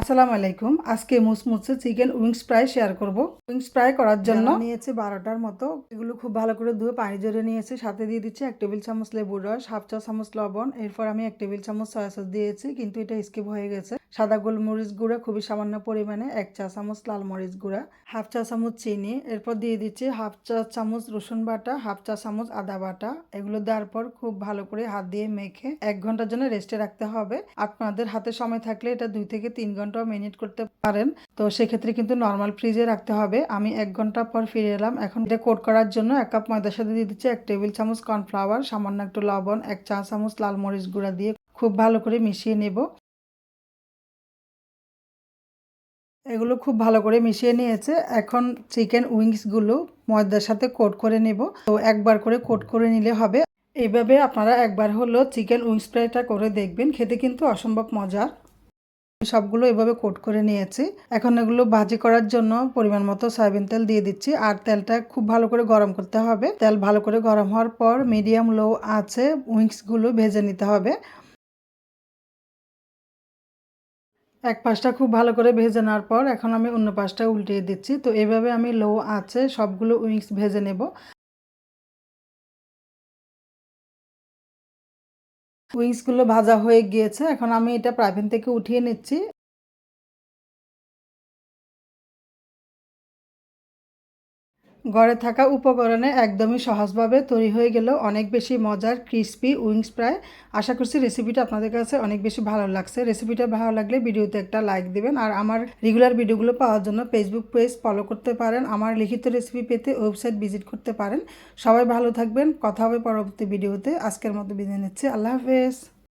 আসসালামু আলাইকুম। আজকে মুসমুসে চিকেন উইংস ফ্রাই শেয়ার করব। উইংস ফ্রাই করার জন্য নিয়েছে বারোটার মতো এগুলো খুব ভালো করে ধুয়ে পানি জড়িয়ে নিয়েছি। সাথে দিয়ে দিচ্ছি এক টেবিল চামচ লেবুর রস হাফ চা চামচ লবণ। এরপর আমি এক টেবিল চামচ সয়া সস দিয়েছি কিন্তু এটা স্কিপ হয়ে গেছে। সাদা গোলমরিচ গুঁড়া খুবই সামান্য পরিমাণে, এক চা চামচ লাল মরিচ গুঁড়া, হাফ চা চামচ চিনি, এরপর দিয়ে দিচ্ছি হাফ চা চামচ রসুন বাটা, হাফ চা চামচ আদা বাটা। এগুলো দেওয়ার পর খুব ভালো করে হাত দিয়ে মেখে এক ঘণ্টার জন্য রেস্টে রাখতে হবে। আপনাদের হাতে সময় থাকলে এটা দুই থেকে তিন ঘন্টাও মিনিট করতে পারেন। তো সেক্ষেত্রে কিন্তু নর্মাল ফ্রিজে রাখতে হবে। আমি এক ঘণ্টা পর ফিরে এলাম। এখন এটা কোট করার জন্য এক কাপ ময়দার সাথে দিয়ে দিচ্ছি এক টেবিল চামচ কর্নফ্লাওয়ার, সামান্য একটু লবণ, এক চা চামচ লাল মরিচ গুঁড়া দিয়ে খুব ভালো করে মিশিয়ে নেব। এগুলো খুব ভালো করে মিশিয়ে নিয়েছে। এখন চিকেন উইংসগুলো ময়দার সাথে কোট করে নেব। তো একবার করে কোট করে নিলে হবে। এইভাবে আপনারা একবার হলো চিকেন উইংস ফ্রাইটা করে দেখবেন। খেতে কিন্তু অসম্ভব মজার। সবগুলো এভাবে কোট করে নিয়েছি। এখন এগুলো ভাজি করার জন্য পরিমাণ মতো সয়াবিন তেল দিয়ে দিচ্ছি। আর তেলটা খুব ভালো করে গরম করতে হবে। তেল ভালো করে গরম হওয়ার পর মিডিয়াম লো আছে উইংসগুলো ভেজে নিতে হবে। এক পাশটা খুব ভালো করে ভেজে নেওয়ার পর এখন আমি অন্য পাশটা উল্টিয়ে দিচ্ছি। তো এভাবে আমি লো আছে সবগুলো উইংস ভেজে নেব। উইংসগুলো ভাজা হয়ে গিয়েছে। এখন আমি এটা প্রাইভেন থেকে উঠিয়ে নিচ্ছি। ঘরে থাকা উপকরণে একদমই সহজভাবে তৈরি হয়ে গেল অনেক বেশি মজার ক্রিস্পি উইংস প্রায়। আশা করছি রেসিপিটা আপনাদের কাছে অনেক বেশি ভালো লাগছে। রেসিপিটা ভালো লাগলে ভিডিওতে একটা লাইক দিবেন আর আমার রেগুলার ভিডিওগুলো পাওয়ার জন্য ফেসবুক পেজ ফলো করতে পারেন, আমার লিখিত রেসিপি পেতে ওয়েবসাইট ভিজিট করতে পারেন। সবাই ভালো থাকবেন, কথা হবে পরবর্তী ভিডিওতে আজকের মতো বিদায় নিচ্ছি। আল্লাহ হাফেজ।